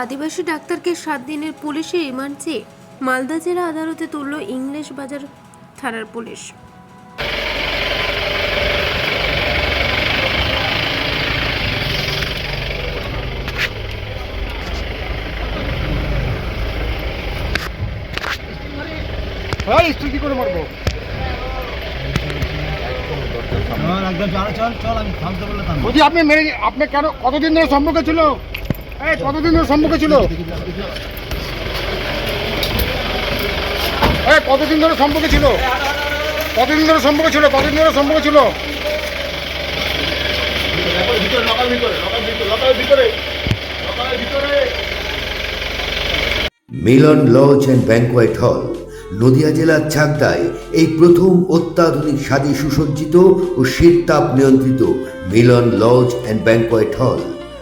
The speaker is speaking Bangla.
আদিবাসী ডাক্তারকে সাত দিনের পুলিশে রিমান্ড চেয়ে মালদা জেলা আদালতে তুলল ইংলিশ বাজার থানার পুলিশ। স্ত্রী কি করে মারবো। চল চল চল চল আমি থামতে বললে থাম আপনি মেরে আপনি কেন কতদিন ধরে সম্পর্কে ছিল? কতদিন ধরে সম্পর্কে ছিল? কতদিন ধরে সম্পর্কে ছিল? কতদিন ধরে সম্পর্কে ছিল? কতদিন ধরে সম্পর্কে ছিল? মিলন লজ অ্যান্ড ব্যাংকোয়েট হল, নদিয়া জেলার চাকদায় এই প্রথম অত্যাধুনিক স্বাদে সুসজ্জিত ও শীত তাপ নিয়ন্ত্রিত মিলন লজ অ্যান্ড ব্যাংকোয়েট হল।